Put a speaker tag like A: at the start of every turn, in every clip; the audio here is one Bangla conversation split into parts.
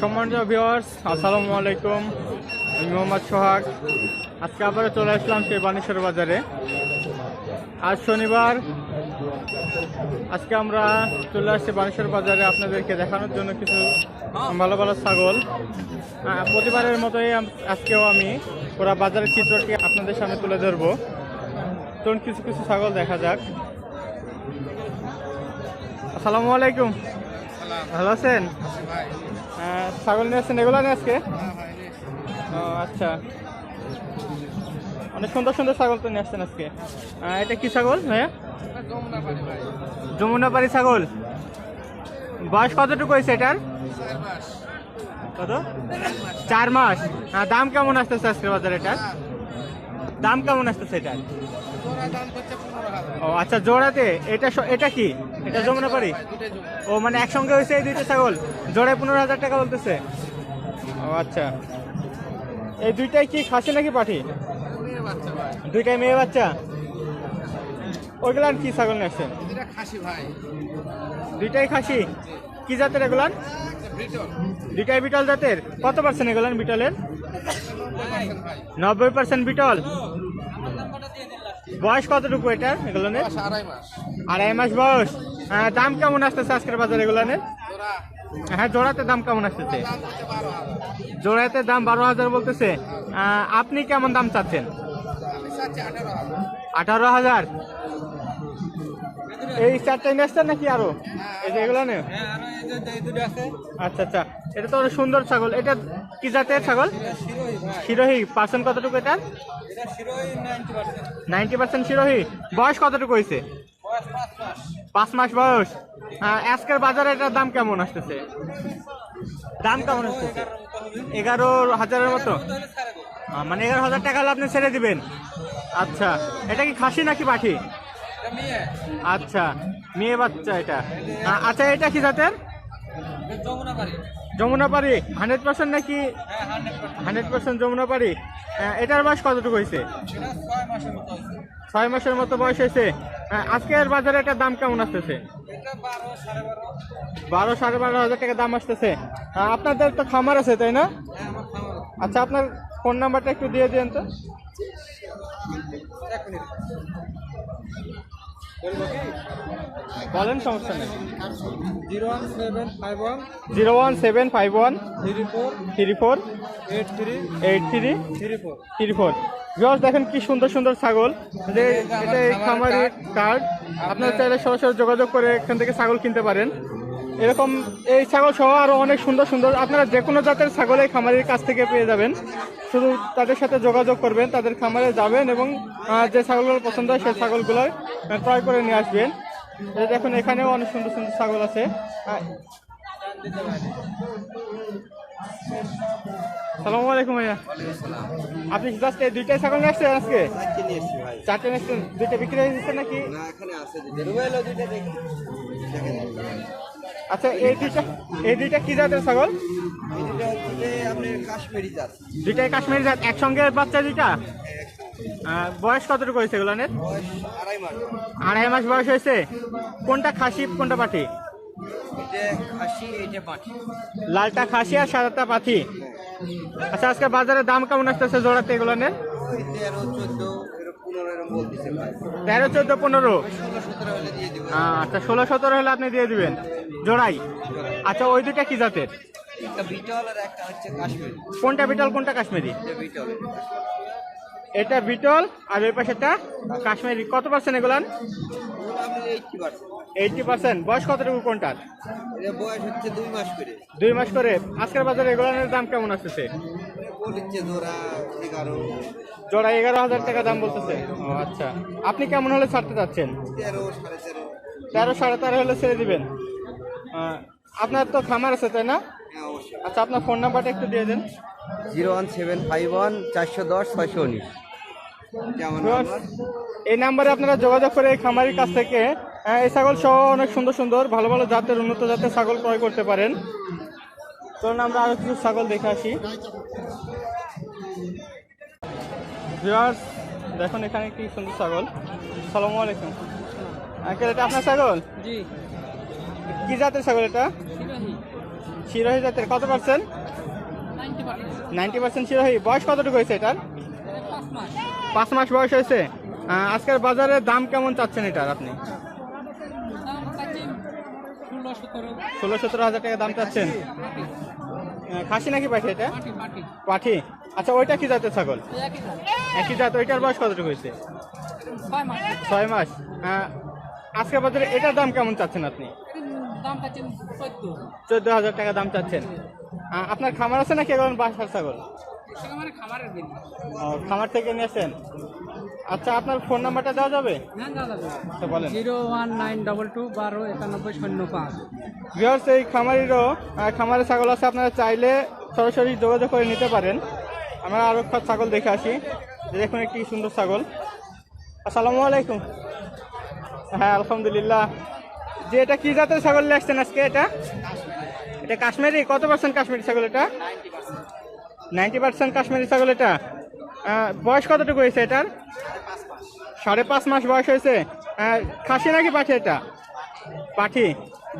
A: সম্মানিত ভিওয়ার্স আসসালামু আলাইকুম। আমি মোহাম্মদ সোহাগ। আজকে আবারও চলে আসলাম সেই বানেশ্বর বাজারে। আজ শনিবার। আজকে আমরা চলে আসছি বানেশ্বর বাজারে আপনাদেরকে দেখানোর জন্য কিছু ভালো ভালো ছাগল। প্রতিবারের মতোই আজকেও আমি পুরো বাজারের চিত্রটি আপনাদের সামনে তুলে ধরবো। তখন কিছু কিছু ছাগল দেখা যাক। আসসালামু আলাইকুম। ভালো আছেন? আহ, ছাগল নিয়ে আসছেন এগুলো নিয়ে আজকে? ও আচ্ছা। অনেক সুন্দর সুন্দর ছাগল তো নিয়ে আসছেন আজকে। এটা কি ছাগল ভাইয়া? যমুনাপাড়ি ছাগল। বয়স কতটুকু হয়েছে এটার? কত? চার মাস। আহ, দাম কেমন আসতেছে আজকের বাজারে এটার? দাম কেমন আসতেছে এটার? ও আচ্ছা জোড়াতে? এটা এটা কি? এটা যমুনাপাড়ি ও মানে একসঙ্গে হয়েছে এই দুইটা ছাগল? জোড়ায় পনেরো হাজার টাকা বলতেছে। ও আচ্ছা। এই দুইটাই কি খাসি নাকি পাঠি? দুইটাই মেয়ে বাচ্চা? ওইগুলান কি ছাগল নিয়ে আসছেন? দুইটাই খাসি? কি জাতের এগুলান? দুইটাই বিটল জাতের? কত পার্সেন্ট এগুলান বিটলের? নব্বই পার্সেন্ট বিটল? বয়স কতটুকু এটার এগুলানের? আড়াই মাস। বয়স। হ্যাঁ, দাম কেমন আসতেছে আজকের বাজারে এগুলানের হ্যাঁ জোড়াতে দাম কেমন আসতেছে? জোড়াতে দাম বারো হাজার বলতেছে। আপনি কেমন দাম চাচ্ছেন? আঠারো হাজার। এই চারটাই নিয়ে আসছেন নাকি আরও? এই যে এগুলো নেই আচ্ছা আচ্ছা। এটা তো অনেক সুন্দর ছাগল। এটা কি জাতের ছাগল? শিরোহী। পার্সেন্ট কতটুকু এটার নাইনটি পার্সেন্ট শিরোহী। বয়স কতটুকু হয়েছে? পাঁচ মাস বয়স। আহ, আজকের বাজারে এটার দাম কেমন আসতেছে? দাম কেমন আসতেছে? এগারো হাজারের মতো? মানে এগারো হাজার টাকা হলে আপনি ছেড়ে দিবেন। আচ্ছা এটা কি খাসি নাকি পাঠি? আচ্ছা মেয়ে বাচ্চা এটা। আচ্ছা এটা কি জাতের? যমুনাপাড়ি হান্ড্রেড পার্সেন্ট নাকি? হান্ড্রেড পার্সেন্ট যমুনাপাড়ি এটার বয়স কতটুকু হয়েছে? ছয় মাসের মতো বয়স হয়েছে। আজকের বাজারে এটার দাম কেমন আসতেছে? বারো সাড়ে বারো। হাজার টাকা দাম আসতেছে। আপনাদের তো খামার আছে তাই না? আচ্ছা আপনার ফোন নাম্বারটা একটু দিয়ে দিন তো। বলেন সমস্যা নেই।
B: Zero one seven five one
A: zero one seven five one
B: three four
A: three four
B: eight three
A: eight three
B: three four
A: three four. Viewers দেখেন কি সুন্দর সুন্দর ছাগল। যে এটা এই খামারের কার্ড আপনারা চাইলে সরাসরি যোগাযোগ করে এখান থেকে ছাগল কিনতে পারেন। এরকম এই ছাগল সহ আরও অনেক সুন্দর সুন্দর। আপনারা যে কোনো জাতের ছাগল এই খামারের কাছ থেকে পেয়ে যাবেন। শুধু তাদের সাথে যোগাযোগ করবেন তাদের খামারে যাবেন এবং যে ছাগলগুলো পছন্দ হয় সেই ছাগলগুলো ক্রয় করে নিয়ে আসবেন। দেখুন এখানেও অনেক সুন্দর সুন্দর ছাগল আছে। সালামু আলাইকুম ভাইয়া। আপনি জাস্ট এই দুইটাই ছাগল নিয়ে আসছেন আজকে? চারটে নিয়ে আসছেন দুইটা বিক্রি হয়ে নাকি? আচ্ছা এই দুইটা এই দুইটা কি জাতের ছাগল? দুইটাই কাশ্মীরি জাত। একসঙ্গে বাচ্চা দুইটা? বয়স কতটুকু হয়েছে এগুলানের
B: আড়াই মাস
A: বয়স হয়েছে। কোনটা খাসি, কোনটা পাঠি? লালটা খাসি আর সাদাটা পাঠি। আচ্ছা আজকে বাজারে দাম কেমন আসতেছে জোড়াতে এগুলানের
B: ওই তেরো, চোদ্দ, পনেরো।
A: আচ্ছা ষোলো, সতেরো হলে আপনি দিয়ে দিবেন। জোড়াই। আচ্ছা ওই দুইটা কি জাতের?
B: একটা একটা
A: কোনটা বিটল কোনটা কাশ্মীরি?
B: এটা বিটল
A: আর ওই পাশেটা কাশ্মীরি। কত পার্সেন্ট এগুলান?
B: আপনি এইটটি পার্সেন্ট।
A: বয়স কতটুকু কোনটার?
B: বয়স হচ্ছে দুই মাস করে।
A: দুই মাস করে। আজকের বাজারে এগুলানের দাম কেমন আসতেছে? জোড়া এগারো। হাজার টাকা দাম বলতেছে। ও আচ্ছা। আপনি কেমন হলে ছাড়তে চাচ্ছেন?
B: তেরো সাড়ে তেরো
A: সাড়ে তেরো হলে ছেড়ে দিবেন। আপনার তো খামার আছে তাই না?
B: হ্যাঁ অবশ্যই
A: আচ্ছা আপনার ফোন নাম্বারটা একটু দিয়ে দেন।
B: Zero one seven five one চারশো দশ ছয়শো উনিশ।
A: এই নাম্বারে আপনারা যোগাযোগ করে এই খামারির কাছ থেকে এই ছাগল সহ অনেক সুন্দর সুন্দর ভালো ভালো জাতের উন্নত জাতের ছাগল ক্রয় করতে পারেন। চলুন আমরা আরও কিছু ছাগল দেখে আসি। ভিউয়ার্স দেখুন এখানে কি সুন্দর ছাগল। সালামু আলাইকুম। আঙ্কেল এটা আপনার ছাগল?
B: জি।
A: কি জাতের ছাগল এটা? শিরোহী। জাতের কত পার্সেন্ট? Ninety percent. শিরোহী। বয়স কতটুকু হয়েছে এটার? পাঁচ মাস বয়স হয়েছে। আজকের বাজারে দাম কেমন চাচ্ছেন এটার আপনি? ষোলো সতেরো। হাজার টাকা দাম চাচ্ছেন। খাসি নাকি পাঠি এটা? পাঠি আচ্ছা ওইটা কি জাতের ছাগল? একই জাত। ওইটার বয়স কতটুকু হয়েছে? ছয় মাস। আজকের বাজারে এটার দাম কেমন চাচ্ছেন আপনি? চোদ্দ হাজার টাকা দাম চাচ্ছেন। আপনার খামার আছে নাকি এখন বাসার ছাগল? খামার থেকে নিয়েছেন আচ্ছা আপনার ফোন নাম্বারটা দেওয়া যাবে? আচ্ছা বলেন।
C: Zero one nine double two বারো একানব্বই শূন্য পাঁচ।
A: ভিওর্স এই খামারিরও আহ, খামারে ছাগল আছে। আপনারা চাইলে সরাসরি যোগাযোগ করে নিতে পারেন। আমরা আরও ছাগল দেখে আসি। দেখুন একটি সুন্দর ছাগল। আসসালামু আলাইকুম। হ্যাঁ আলহামদুলিল্লাহ। যে এটা কি জাতের ছাগল আসছেন আজকে এটা? এটা কাশ্মীরি? কত পার্সেন্ট কাশ্মীরি ছাগল এটা? নাইনটি পার্সেন্ট কাশ্মীরি ছাগল এটা। বয়স কতটুকু হয়েছে এটার? সাড়ে পাঁচ মাস বয়স হয়েছে। খাসি নাকি পাঠি এটা? পাঠি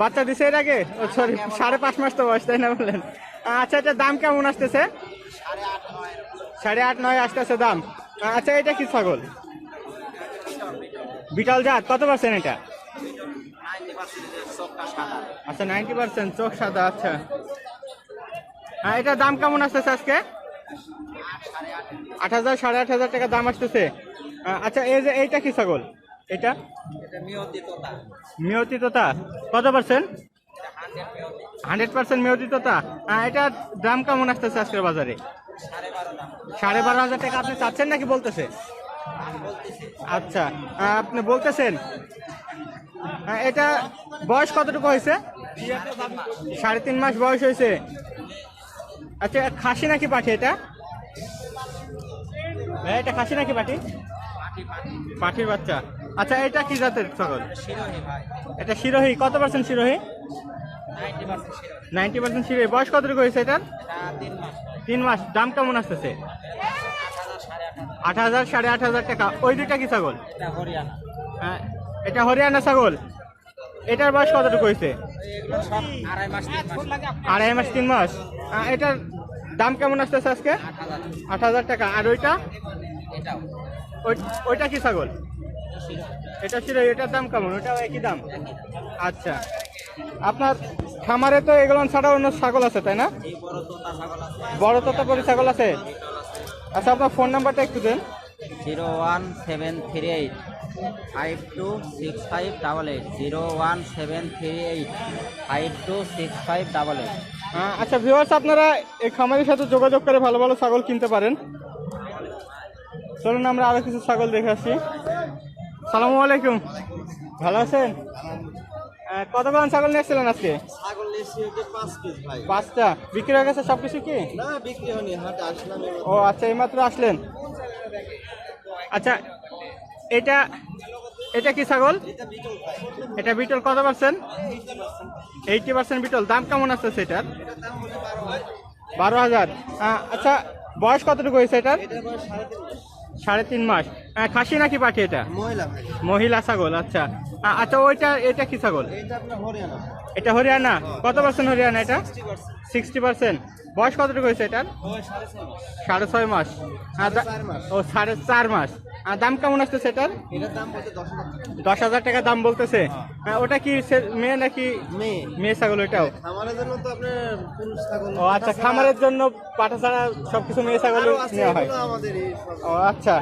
A: বাচ্চা দিছে এর আগে? ও সরি সাড়ে পাঁচ মাস তো বয়স, তাই না বললেন? আচ্ছা এটার দাম কেমন আসতেছে? সাড়ে আট নয় আসতেছে দাম। আচ্ছা এটা কি ছাগল? বিটল জাত, কত পার্সেন্ট এটা? আচ্ছা নাইনটি পার্সেন্ট চোখ সাদা আচ্ছা। হ্যাঁ এটার দাম কেমন আসতেছে আজকে? আট হাজার, সাড়ে আট হাজার টাকা দাম আসতেছে। আচ্ছা এই যে এইটা কি ছাগল? এটা? মেয়তি তোতা। কত পার্সেন্ট হান্ড্রেড পার্সেন্ট মেয়তি তোতা। এটার দাম কেমন আসতেছে আজকের বাজারে? সাড়ে বারো হাজার টাকা আপনি চাচ্ছেন নাকি বলতেছে? আচ্ছা আপনি বলতেছেন। আহ, এটা বয়স কতটুকু হয়েছে? সাড়ে তিন মাস বয়স হয়েছে। আচ্ছা খাসি নাকি পাঠি এটা? ভাই, এটা খাসি নাকি পাঠি পাঠির বাচ্চা। আচ্ছা এটা কি জাতের ছাগল? এটা শিরোহী। কত percent Sirohi? Ninety percent Sirohi. বয়স কতটুকু হয়েছে এটার? তিন মাস। দাম কেমন আসতেছে? আট হাজার সাড়ে আট হাজার টাকা। ওই দুইটা কি ছাগল? হ্যাঁ, এটা হরিয়ানা ছাগল। এটার বয়স কতটুকু হয়েছে আড়াই মাস, তিন মাস। এটার দাম কেমন আসতেছে আজকে? আট হাজার টাকা। আর ওইটা? ওই- ওইটা কি ছাগল? এটা ছিল, এটার দাম কেমন? ওটাও একই দাম? আচ্ছা। আপনার খামারে তো এগুলো ছাড়া অন্য ছাগল আছে, তাই না? বড় তোতাপুরি ছাগল আছে? আচ্ছা আপনার ফোন নাম্বারটা একটু দেন।
B: Zero one seven three eight. Five two six five double eight zero one seven three eight five two six five double eight
A: আচ্ছা ভিউয়ার্স আপনারা এই খামারের সাথে যোগাযোগ করে ভালো ভালো ছাগল কিনতে পারেন। চলুন আমরা আরও কিছু ছাগল দেখে আসি। সালামু আলাইকুম। ভালো আছেন? আহ, কতগুলো ছাগল নিয়ে এসেছিলেন আজকে?
B: ছাগল নিয়েছি পাঁচ পিস ভাই।
A: পাঁচটা। বিক্রি হয়ে গেছে সব কিছু কি?
B: না বিক্রি হয়নি হাটে আসলাম।
A: ও আচ্ছা এইমাত্র আসলেন। আচ্ছা এটা এটা কি ছাগল? এটা বিটল কত পার্সেন্ট? Eighty percent beetle. দাম কেমন আছে সেটার? বারো হাজার। আচ্ছা বয়স কতটুকু হয়েছে এটার? সাড়ে তিন মাস। খাসি নাকি পাঠি এটা?
B: মহিলা
A: ছাগল আচ্ছা। আচ্ছা ওইটা এটা কি ছাগল?
B: এটা হরিয়ানা।
A: কত পার্সেন্ট হরিয়ানা এটা? Sixty percent. বয়স কতটুকু হয়েছে এটার? সাড়ে ছয় মাস। ও সাড়ে চার মাস। আর দাম কেমন আসছে সেটার
B: দশ হাজার টাকা।
A: দাম বলতেছে। ওটা কি মেয়ে নাকি
B: মেয়ে।
A: ছাগল
B: ছাগল।
A: ও আচ্ছা খামারের জন্য পাঠা ছাড়া সবকিছু মেয়ে ছাগল নেওয়া হয়। ও আচ্ছা।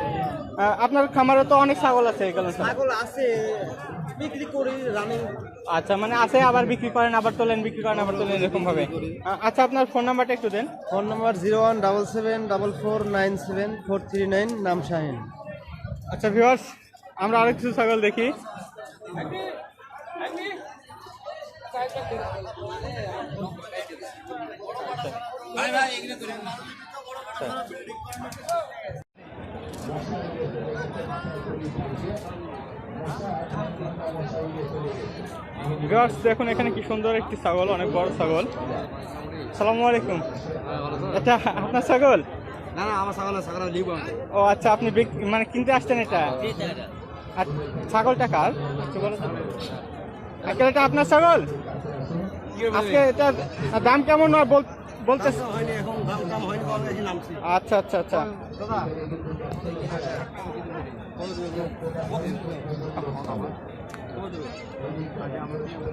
A: আপনার খামারে তো অনেক ছাগল আছে এগুলো
B: ছাগল আছে। বিক্রি করি রানিং
A: আচ্ছা মানে আছে আবার বিক্রি করেন আবার তোলেন বিক্রি করেন আবার তোলেন এরকম ভাবে আচ্ছা আপনার ফোন নাম্বারটা একটু দেন।
B: Phone number zero one double seven double four nine seven four three nine নাম শাহিন
A: আচ্ছা ভিউয়ার্স আমরা আরও কিছু ছাগল দেখি। ভিউয়ার্স দেখুন এখানে কি সুন্দর একটি ছাগল অনেক বড় ছাগল। সালামু আলাইকুম। এটা আপনার ছাগল?
B: না না আমার ছাগল ছাগল লিব
A: ও আচ্ছা আপনি বিক- মানে কিনতে আসছেন এটা? আর ছাগলটা কার? তো। আঙ্কেল এটা আপনার ছাগল? আজকে এটা দাম কেমন হয় বল- বলতে
D: আচ্ছা আচ্ছা দাম দাম হয়নি কবে এসে